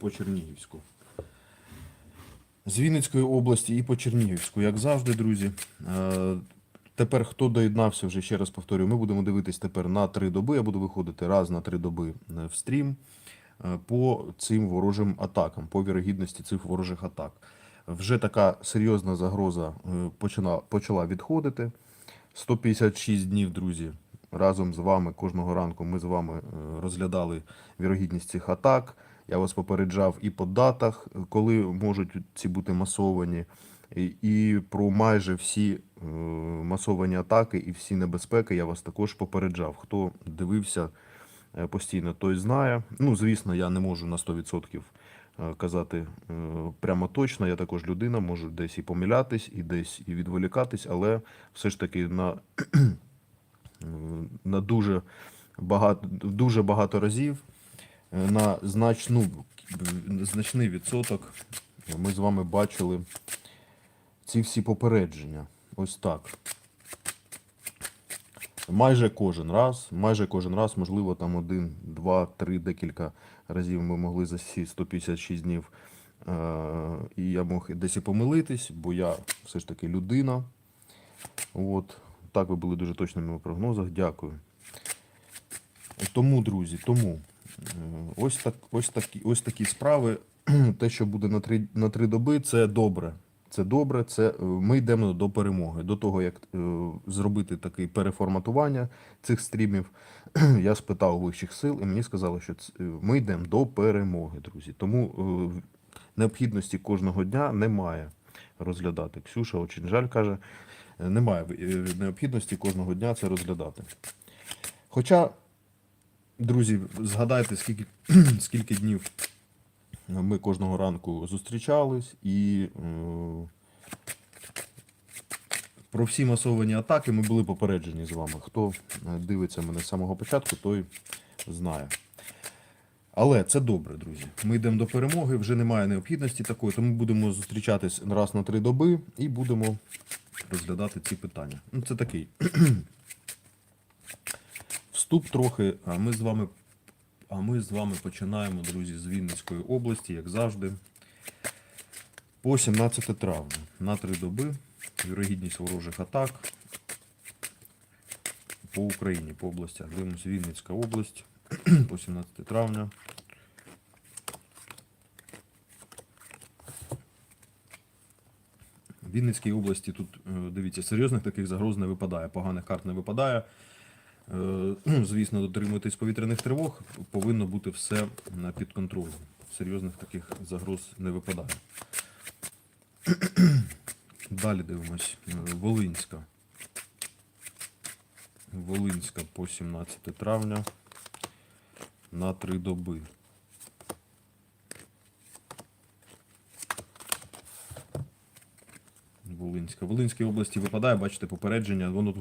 по Чернігівську. З Вінницької області і по Чернігівську, як завжди, друзі. Е, Тепер хто доєднався вже ще раз повторюю, ми будемо дивитись тепер на три доби. Я буду виходити раз на три доби е, в стрім е, по цим ворожим атакам, по вірогідності цих ворожих атак. Вже така серйозна загроза почала, відходити. 156 днів, друзі, разом з вами кожного ранку ми з вами розглядали вірогідність цих атак. Я вас попереджав і по датах, коли можуть ці бути масовані, і, про майже всі е, масовані атаки і всі небезпеки я вас також попереджав. Хто дивився е, постійно, той знає. Ну, звісно, я не можу на 100% е, казати прямо точно. Я також людина, можу десь і помилятись, і десь і відволікатись, але все ж таки на, на дуже багато, дуже багато разів на значну, значний відсоток ми з вами бачили ці всі попередження. Ось так. Майже кожен раз, майже кожен раз, можливо, там один, два, три, декілька разів ми могли за ці 156 днів. Е, і я мог десь і помилитись, бо я все ж таки людина. От. Так ви були дуже точними у прогнозах. Дякую. Тому, друзі, тому ось, так, ось, такі, ось такі справи. Те, що буде на три, на три доби, це добре. Це добре. Це е, ми йдемо до перемоги. До того, як е, зробити таке переформатування цих стрімів, я спитав вищих сил, і мені сказали, що ц- е, ми йдемо до перемоги, друзі. Тому е, необхідності кожного дня немає розглядати. Ксюша очень жаль каже, е, немає е, необхідності кожного дня це розглядати. Хоча, друзі, згадайте, скільки, скільки днів ми кожного ранку зустрічались і е, про всі масовані атаки ми були попереджені з вами. Хто е, дивиться мене з самого початку, той знає. Але це добре, друзі. Ми йдемо до перемоги, вже немає необхідності такої, тому будемо зустрічатись раз на три доби і будемо розглядати ці питання. Ну, це такий вступ трохи, а ми з вами а ми з вами починаємо, друзі, з Вінницької області, як завжди. По 17 травня на три доби вірогідність ворожих атак по Україні, по областях. Дивимося Вінницька область по 17 травня. В Вінницькій області тут, е, дивіться, серйозних таких загроз не випадає, поганих карт не випадає. Е, Звісно, дотримуйтесь повітряних тривог, повинно бути все під контролем. Серйозних таких загроз не випадає. Далі дивимось. Е, Волинська. Волинська по 17 травня на три доби. Волинська. Волинській області випадає, бачите, попередження. Воно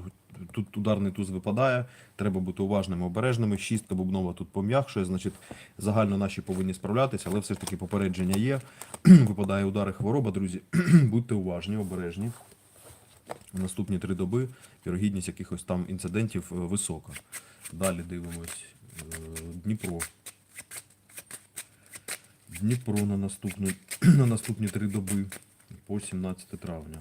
тут, ударний туз випадає. Треба бути уважними, обережними. Шістка бубнова тут пом'якшує, значить, загально наші повинні справлятися, але все ж таки попередження є. Випадає удари хвороба, друзі. Будьте уважні, обережні. Наступні три доби вірогідність якихось там інцидентів е, висока. Далі дивимось. Е, Дніпро. Дніпро на наступну, на наступні три доби по 17 травня.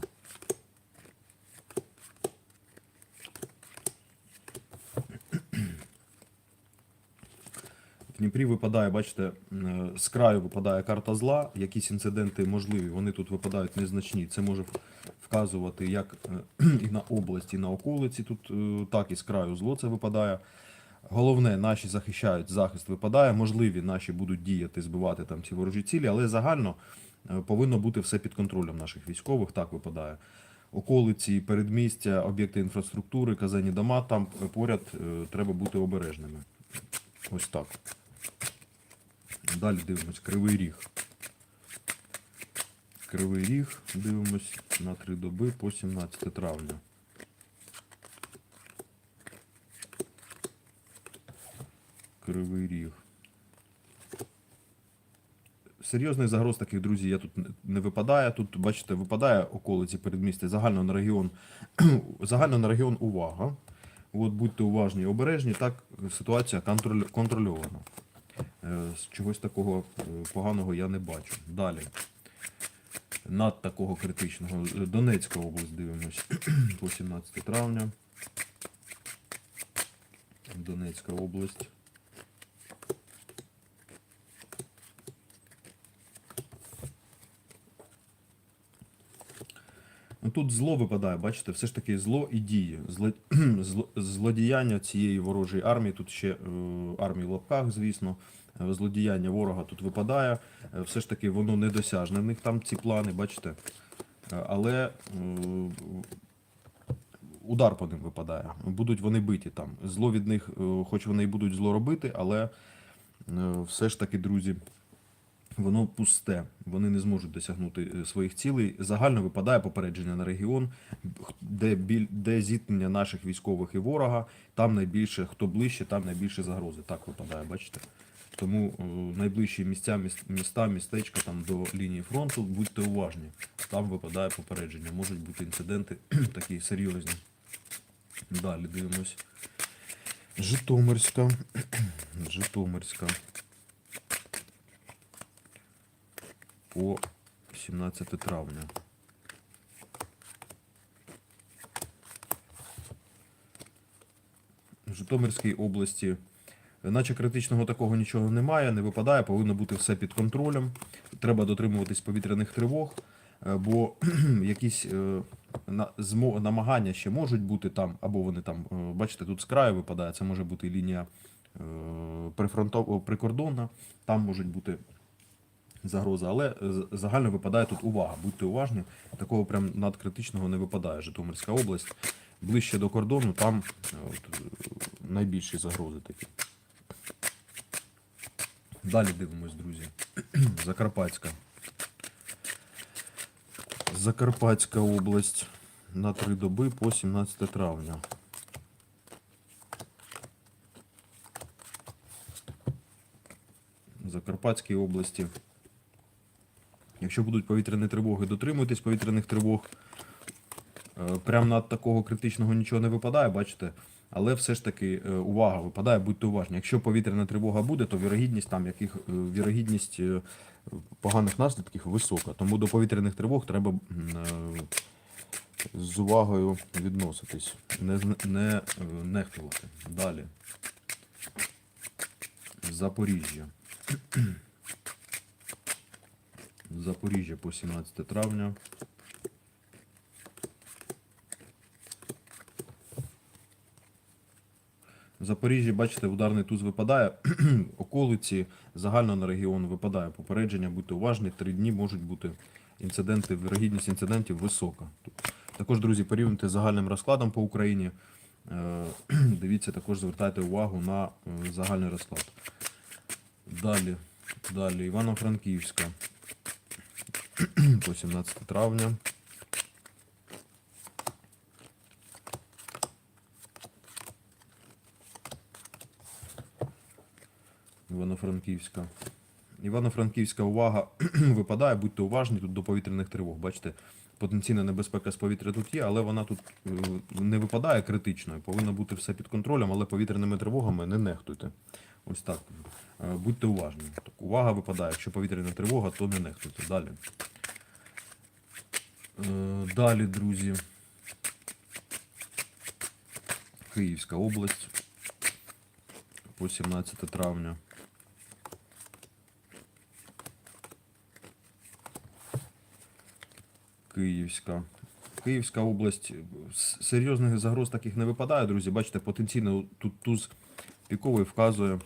Дніпрі випадає, бачите, з краю випадає карта зла, якісь інциденти можливі, вони тут випадають незначні. Це може вказувати як е, і на області, і на околиці, тут е, так і з краю зло це випадає. Головне, наші захищають, захист випадає. Можливі наші будуть діяти, збивати там ці ворожі цілі, але загально е, повинно бути все під контролем наших військових. Так випадає. Околиці, передмістя, об'єкти інфраструктури, казані дома, там поряд треба бути обережними. Ось так. Далі дивимось Кривий Ріг. Кривий Ріг дивимось на три доби по 17 травня. Кривий Ріг. Серйозних загроз таких, друзі, я тут не випадає. Тут, бачите, випадає околиці передмістя, загально на регіон, загально на регіон увага. От будьте уважні і обережні, так ситуація контроль- контрольована. Е, Чогось такого е, поганого я не бачу. Далі. Над такого критичного. Е, Донецька область дивимось. По 17 травня. Донецька область. Ну, Тут зло випадає, бачите, все ж таки зло і дії. Зло, зло, злодіяння цієї ворожої армії, тут ще е, армії в лапках, звісно. Е, Злодіяння ворога тут випадає. Е, Все ж таки воно недосяжне в них там ці плани, бачите. Е, Але удар по ним випадає. Будуть вони биті там. Зло від них, хоч вони і будуть зло робити, але все ж таки, друзі, воно пусте. Вони не зможуть досягнути своїх цілей. Загально випадає попередження на регіон, де, біль, де зіткнення наших військових і ворога, там найбільше, хто ближче, там найбільше загрози. Так випадає, бачите? Тому е, найближчі місця, міста, містечка там до лінії фронту, будьте уважні. Там випадає попередження. Можуть бути інциденти такі серйозні. Далі дивимось. Житомирська. Житомирська. По 17 травня. В Житомирській області, наче критичного такого нічого немає, не випадає, повинно бути все під контролем. Треба дотримуватись повітряних тривог, е, бо якісь е, намагання ще можуть бути там, або вони там, е, бачите, тут з краю випадає, це може бути лінія прикордонна, там можуть бути загроза, але загально випадає тут увага. Будьте уважні, такого прям надкритичного не випадає. Житомирська область. Ближче до кордону, там от, найбільші загрози такі. Далі дивимось, друзі. Закарпатська. Закарпатська область на три доби по 17 травня. Закарпатській області. Якщо будуть повітряні тривоги, дотримуйтесь повітряних тривог. Е, Прям над такого критичного нічого не випадає, бачите. Але все ж таки е, увага випадає, будьте уважні. Якщо повітряна тривога буде, то вірогідність там яких е, вірогідність е, поганих наслідків висока. Тому до повітряних тривог треба з увагою відноситись, не, не нехтувати. Далі. Запоріжжя. Запоріжжя по 17 травня. Запоріжжі, бачите, ударний туз випадає, околиці, загально на регіон випадає попередження, будьте уважні, три дні можуть бути інциденти, вірогідність інцидентів висока. Також, друзі, порівнюйте з загальним розкладом по Україні. Е, Дивіться, також звертайте увагу на е, загальний розклад. Далі, далі, Івано-Франківська по 17 травня. Івано-Франківська. Івано-Франківська увага випадає, будьте уважні тут до повітряних тривог. Бачите, потенційна небезпека з повітря тут є, але вона тут е, не випадає критичною. Повинно бути все під контролем, але повітряними тривогами не нехтуйте. Ось так. Е, Будьте уважні. Так, увага випадає. Якщо повітряна тривога, то не нехтуйте. Далі. Е, Далі, друзі. Київська область по 17 травня. Київська. Київська область. Серйозних загроз таких не випадає, друзі. Бачите, потенційно тут туз піковий вказує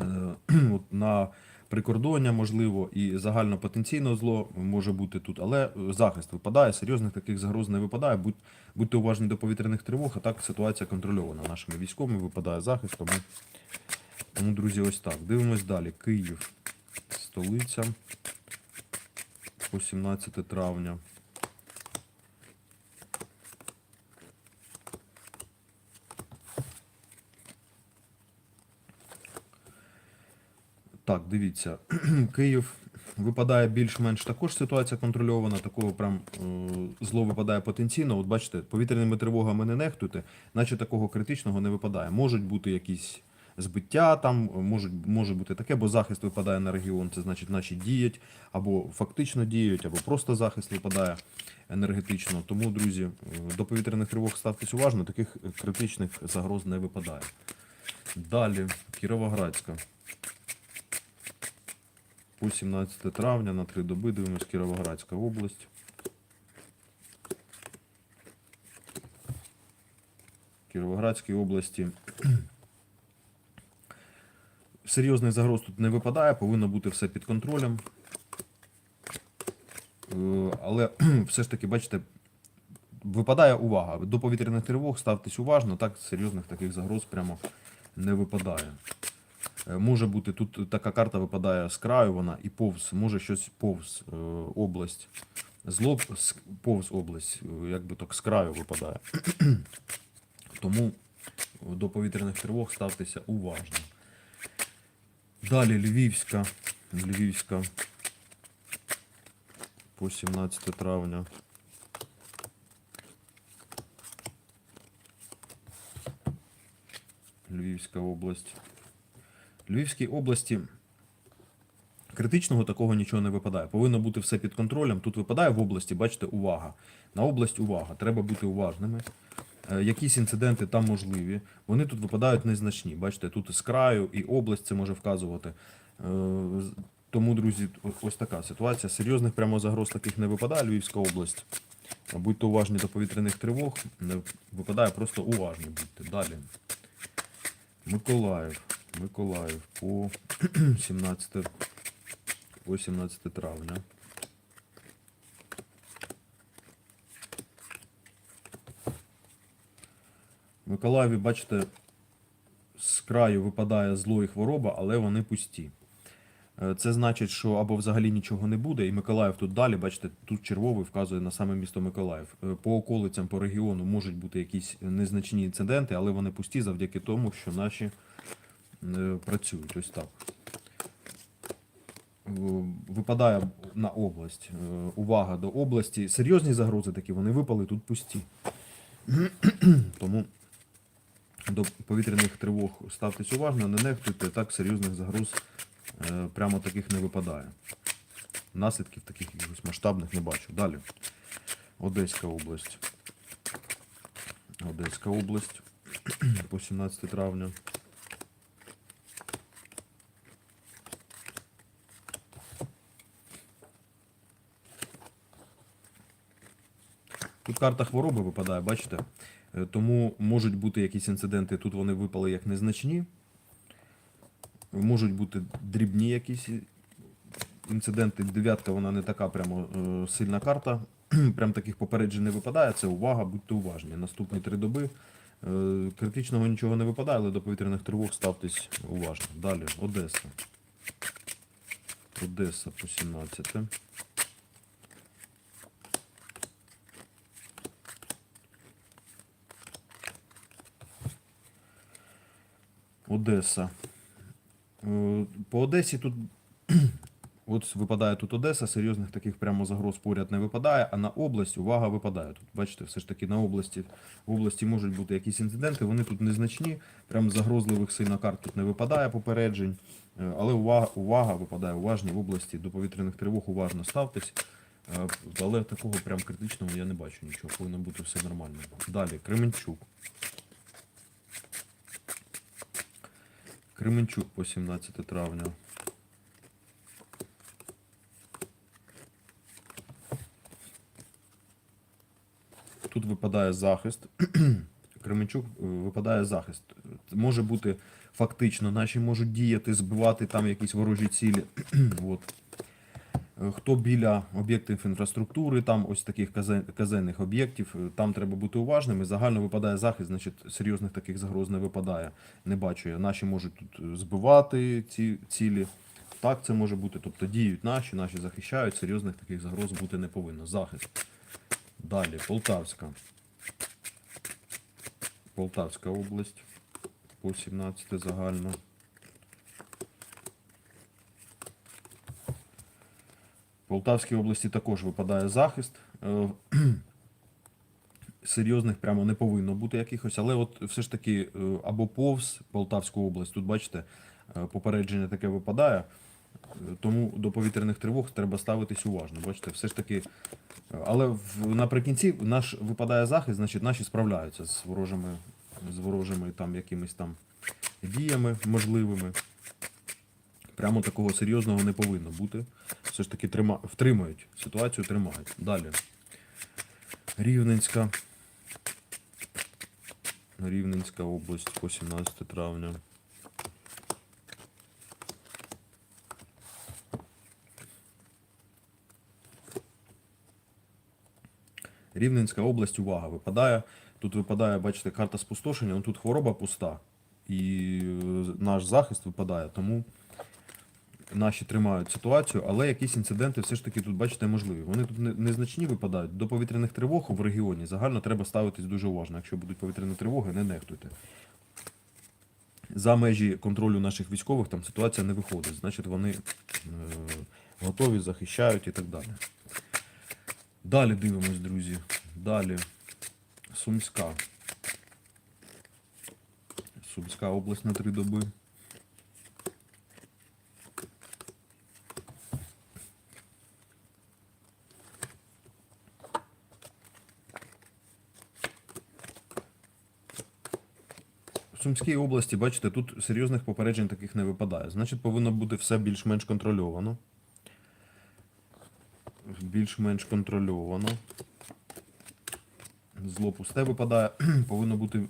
е, на прикордоння, можливо, і загально потенційне зло може бути тут, але е, захист випадає, серйозних таких загроз не випадає. Будь, будьте уважні до повітряних тривог, а так ситуація контрольована нашими військовими, випадає захист, тому, тому друзі, ось так. Дивимось далі. Київ, столиця по 17 травня. Так, дивіться, Київ випадає більш-менш також ситуація контрольована, такого прям е, зло випадає потенційно. От бачите, повітряними тривогами не нехтуйте, наче такого критичного не випадає. Можуть бути якісь збиття там може, може бути таке, бо захист випадає на регіон, це значить наші діють, або фактично діють, або просто захист випадає енергетично. Тому, друзі, до повітряних тривог ставтесь уважно, таких критичних загроз не випадає. Далі, Кіровоградська. По 17 травня на три доби дивимось Кіровоградська область. Кіровоградській області. Серйозних загроз тут не випадає, повинно бути все під контролем. Е, Але все ж таки, бачите, випадає увага. До повітряних тривог ставтесь уважно, так серйозних таких загроз прямо не випадає. Е, Може бути, тут така карта випадає з краю, вона і повз, може щось повз е, область. Злоб повз область, е, якби так з краю випадає. Тому до повітряних тривог ставтеся уважно. Далі Львівська. Львівська по 17 травня. Львівська область. Львівській області критичного такого нічого не випадає. Повинно бути все під контролем. Тут випадає в області, бачите, увага. На область увага. Треба бути уважними. Е, Якісь інциденти там можливі. Вони тут випадають незначні. Бачите, тут з краю і область це може вказувати. Е, Тому, друзі, ось така ситуація. Серйозних прямо загроз таких не випадає Львівська область. Будьте уважні до повітряних тривог. Не випадає просто уважні будьте. Далі. Миколаїв. Миколаїв по 17, по 17 травня. Миколаєві, бачите, з краю випадає зло і хвороба, але вони пусті. Е, Це значить, що або взагалі нічого не буде, і Миколаїв тут далі, бачите, тут червовий вказує на саме місто Миколаїв. Е, По околицям, по регіону можуть бути якісь незначні інциденти, але вони пусті завдяки тому, що наші е, працюють. Ось так. Випадає на область. Увага до області. Серйозні загрози такі, вони випали, тут пусті. Тому до повітряних тривог ставтесь уважно, не нехтуйте, так серйозних загроз е, прямо таких не випадає. Наслідків таких якихось масштабних не бачу. Далі. Одеська область. Одеська область по 17 травня. Тут карта хвороби випадає, бачите? Е, Тому можуть бути якісь інциденти, тут вони випали як незначні. Можуть бути дрібні якісь інциденти. Дев'ятка вона не така прямо е, сильна карта. Прям таких попереджень не випадає. Це увага, будьте уважні. Наступні три доби. е, Критичного нічого не випадає, але до повітряних тривог ставтесь уважно. Далі, Одеса. Одеса по 17. Одеса. Е, По Одесі тут. От випадає тут Одеса, серйозних таких прямо загроз поряд не випадає, а на область увага випадає. Тут, бачите, все ж таки на області, в області можуть бути якісь інциденти, вони тут незначні, прям загрозливих сильно карт тут не випадає попереджень. Е, Але увага, увага випадає уважні в області до повітряних тривог, уважно ставтесь. Е, Але такого прям критичного я не бачу нічого, повинно бути все нормально. Далі, Кременчук. Кременчук по 17 травня. Тут випадає захист. Кременчук е, випадає захист. Може бути фактично, наші можуть діяти, збивати там якісь ворожі цілі. От. Е, Хто біля об'єктів інфраструктури, там ось таких казенних об'єктів, е, там треба бути уважними. Загально випадає захист, значить серйозних таких загроз не випадає. Не бачу я. Наші можуть тут е, збивати ці цілі. Так це може бути. Тобто діють наші, наші захищають, серйозних таких загроз бути не повинно. Захист. Далі, Полтавська. Полтавська область. По 17 загально. Полтавській області також випадає захист. Е, серйозних прямо не повинно бути якихось, але от все ж таки е, або повз Полтавську область, тут бачите, е, попередження таке випадає. Тому до повітряних тривог треба ставитись уважно. Бачите, все ж таки. Але в, наприкінці наш випадає захист, значить наші справляються з ворожими, з ворожими там якимись там діями можливими. Прямо такого серйозного не повинно бути. Все ж таки трима... втримають ситуацію, тримають. Далі. Рівненська. Рівненська область по 17 травня. Рівненська область, увага, випадає. Тут випадає, бачите, карта спустошення, ну тут хвороба пуста. І е, наш захист випадає, тому наші тримають ситуацію, але якісь інциденти все ж таки тут, бачите, можливі. Вони тут незначні випадають. До повітряних тривог в регіоні загально треба ставитись дуже уважно. Якщо будуть повітряні тривоги, не нехтуйте. За межі контролю наших військових там ситуація не виходить. Значить, вони е, готові, захищають і так далі. Далі дивимось, друзі. Далі. Сумська. Сумська область на три доби. В Сумській області, бачите, тут серйозних попереджень таких не випадає. Значить, повинно бути все більш-менш контрольовано. Більш-менш контрольовано. Зло пусте випадає, повинно бути е,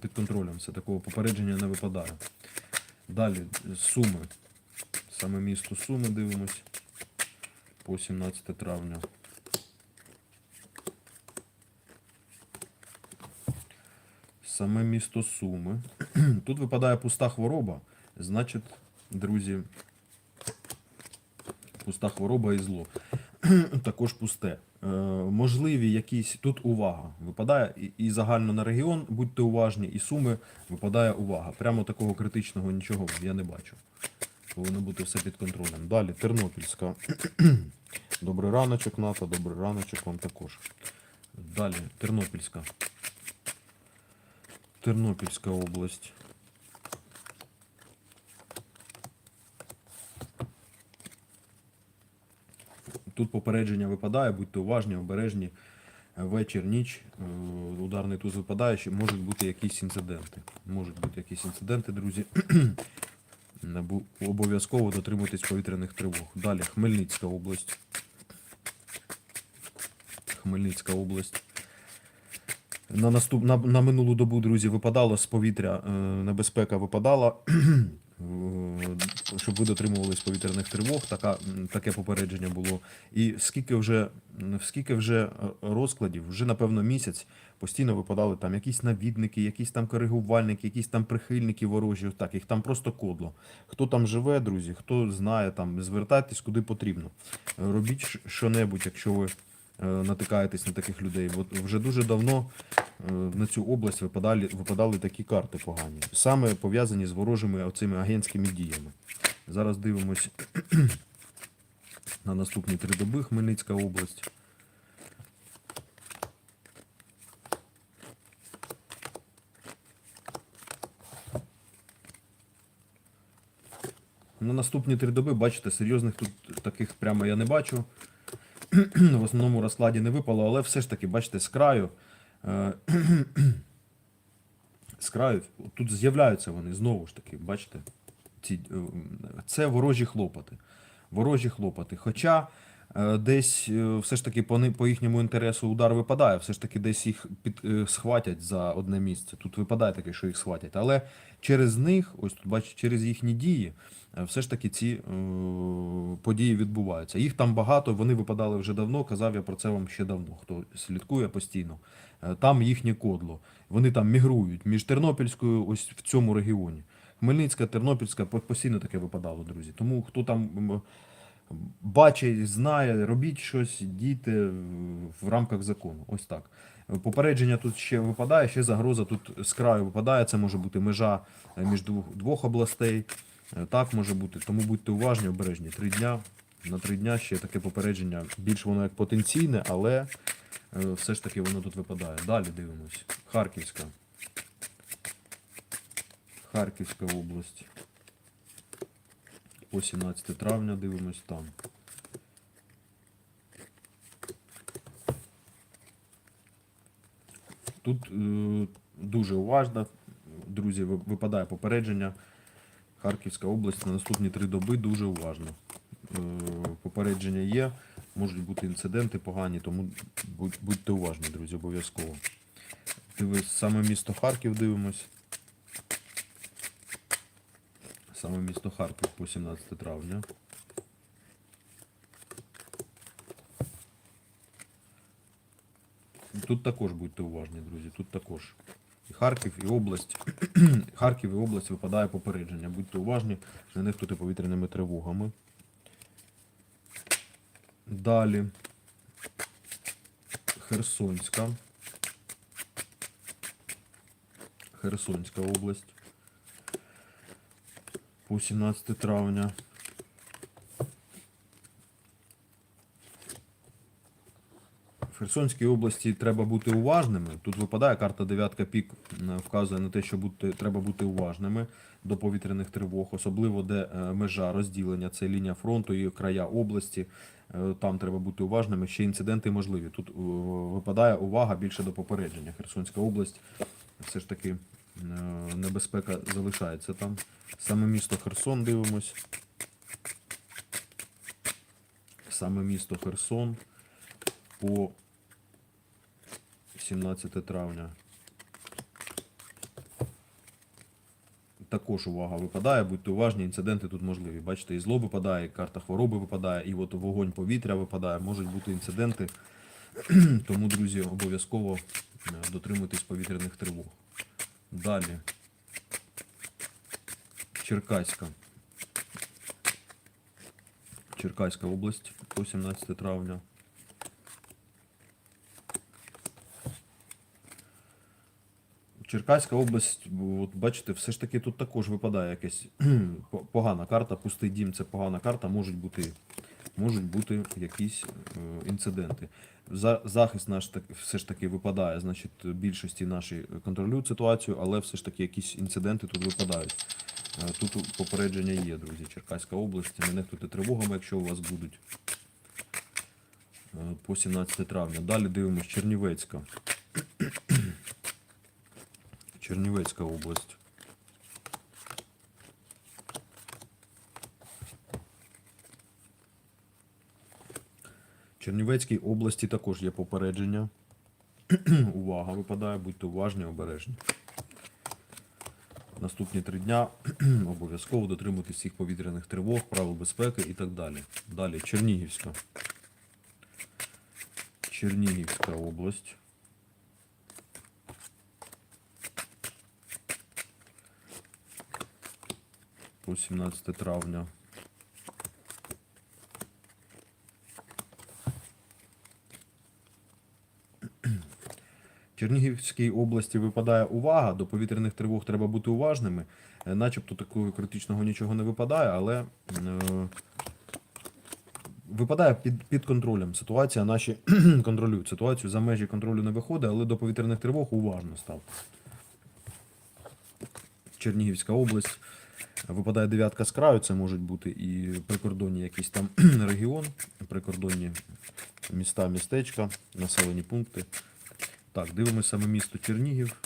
під контролем. Все такого попередження не випадає. Далі Суми. Саме місто Суми дивимось по 17 травня. Саме місто Суми. Тут випадає пуста хвороба, значить, друзі, пуста хвороба і зло. Також пусте. Е, можливі якісь тут увага випадає і, і загально на регіон, будьте уважні, і суми випадає увага. Прямо такого критичного нічого я не бачу. Повинно бути все під контролем. Далі, Тернопільська. Добрий раночок, НАТО, добрий раночок вам також. Далі, Тернопільська. Тернопільська область. Тут попередження випадає, будьте уважні, обережні. Вечір, ніч, е, ударний туз випадає, що можуть бути якісь інциденти. Можуть бути якісь інциденти, друзі. Обов'язково дотримуйтесь повітряних тривог. Далі Хмельницька область. Хмельницька область. На, наступ... на, на минулу добу, друзі, випадало з повітря, е, небезпека випадала. Е, Щоб ви дотримувались повітряних тривог, така, таке попередження було. І скільки вже, скільки вже е, розкладів, вже напевно місяць постійно випадали там якісь навідники, якісь там коригувальники, якісь там прихильники ворожі, так, їх там просто кодло. Хто там живе, друзі, хто знає, там, звертайтесь куди потрібно. Робіть що-небудь, якщо ви натикаєтесь на таких людей. От вже дуже давно е, на цю область випадали, випадали такі карти погані, саме пов'язані з ворожими оцими агентськими діями. Зараз дивимось на наступні три доби Хмельницька область. На наступні три доби, бачите, серйозних тут таких прямо я не бачу. В основному розкладі не випало, але все ж таки, бачите, з краю. е, З краю тут з'являються вони знову ж таки, бачите, ці, е, це ворожі хлопоти. Ворожі хлопоти. Хоча десь е, все ж таки по, ни- по їхньому інтересу удар випадає, все ж таки десь їх під, е, схватять за одне місце. Тут випадає таке, що їх схватять. Але через них, ось тут бачите, через їхні дії, е, все ж таки ці е, події відбуваються. Їх там багато, вони випадали вже давно. Казав я про це вам ще давно, хто слідкує постійно. Е, Там їхнє кодло. Вони там мігрують між Тернопільською, ось в цьому регіоні. Хмельницька, Тернопільська постійно таке випадало, друзі. Тому хто там бачить, знає, робіть щось, дійте в рамках закону. Ось так. Попередження тут ще випадає, ще загроза тут з краю випадає. Це може бути межа е, між двох, двох областей. Е, Так може бути. Тому будьте уважні, обережні. Три дня. На три дня ще таке попередження. Більш воно як потенційне, але е, все ж таки воно тут випадає. Далі дивимось. Харківська. Харківська область. По 17 травня дивимось там. Тут е, дуже уважно, друзі, випадає попередження. Харківська область на наступні три доби дуже уважно. Е, попередження є, можуть бути інциденти погані, тому будь- будьте уважні, друзі, обов'язково. Дивись, саме місто Харків дивимось. Саме місто Харків по 17 травня. Тут також будьте уважні, друзі. Тут також. І Харків і область. Харків і область випадає попередження. Будьте уважні, не нехтуйте повітряними тривогами. Далі. Херсонська. Херсонська область. По 17 травня. В Херсонській області треба бути уважними. Тут випадає карта дев'ятка пік, е, вказує на те, що бути, треба бути уважними до повітряних тривог, особливо де е, межа розділення, це лінія фронту і края області. Е, Там треба бути уважними. Ще інциденти можливі. Тут випадає увага більше до попередження. Херсонська область все ж таки небезпека залишається там. Саме місто Херсон дивимось. Саме місто Херсон по 17 травня. Також увага випадає, будьте уважні, інциденти тут можливі. Бачите, і зло випадає, і карта хвороби випадає, і от вогонь повітря випадає, можуть бути інциденти. Тому, друзі, обов'язково е, дотримуйтесь повітряних тривог. Далі. Черкаська. Черкаська область по 17 травня. Черкаська область, от бачите, все ж таки тут також випадає якась погана карта, пустий дім це погана карта, можуть бути, можуть бути якісь е, інциденти. За, захист наш так, все ж таки випадає, значить, більшості наші контролюють ситуацію, але все ж таки якісь інциденти тут випадають. Е, Тут попередження є, друзі. Черкаська область, не нехтуйте тривогами, якщо у вас будуть. Е, По 17 травня. Далі дивимось Чернівецька. Чернівецька область. Чернівецькій області також є попередження. Увага випадає, будьте уважні, обережні. Наступні три дня обов'язково дотримуйтесь всіх повітряних тривог, правил безпеки і так далі. Далі Чернігівська. Чернігівська область. по 17 травня. Чернігівській області випадає увага. До повітряних тривог треба бути уважними. Е, Начебто такого критичного нічого не випадає, але е, випадає під, під контролем. Ситуація наші контролюють ситуацію. За межі контролю не виходить, але до повітряних тривог уважно став. Чернігівська область. Випадає дев'ятка з краю, це можуть бути і прикордонні якийсь там регіон, прикордонні міста, містечка, населені пункти. Так, дивимося саме місто Чернігів.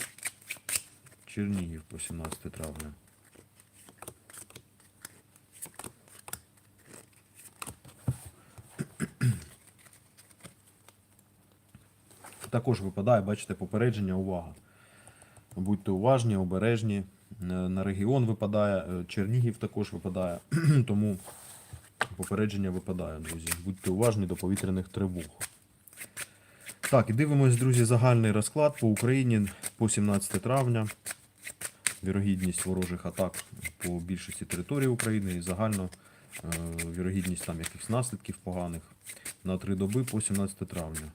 Чернігів по 17 травня. Також випадає, бачите, попередження, увага. Будьте уважні, обережні. Е, На регіон випадає, е, Чернігів також випадає, тому попередження випадає, друзі. Будьте уважні до повітряних тривог. Так, і дивимось, друзі, загальний розклад по Україні по 17 травня. Вірогідність ворожих атак по більшості території України і загально е, вірогідність там якихось наслідків поганих на три доби по 17 травня.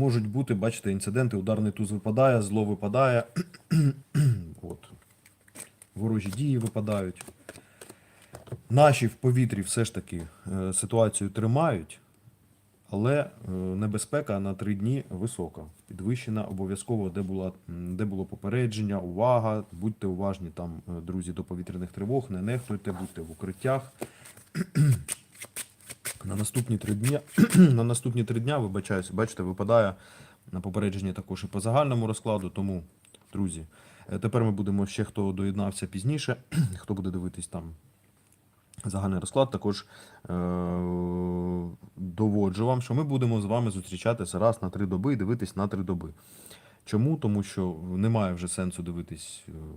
Можуть бути, бачите, інциденти, ударний туз випадає, зло випадає. От. Ворожі дії випадають. Наші в повітрі все ж таки е, ситуацію тримають, але е, небезпека на три дні висока. Підвищена обов'язково, де, була, де було попередження, увага, будьте уважні там, е, друзі, до повітряних тривог, не нехтуйте, будьте в укриттях. На наступні три дні, на наступні три дня, вибачаюся, бачите, випадає на попередження також і по загальному розкладу. Тому, друзі, е, тепер ми будемо ще хто доєднався пізніше, хто буде дивитись там загальний розклад, також е- доводжу вам, що ми будемо з вами зустрічатися раз на три доби і дивитись на три доби. Чому? Тому що немає вже сенсу дивитись е,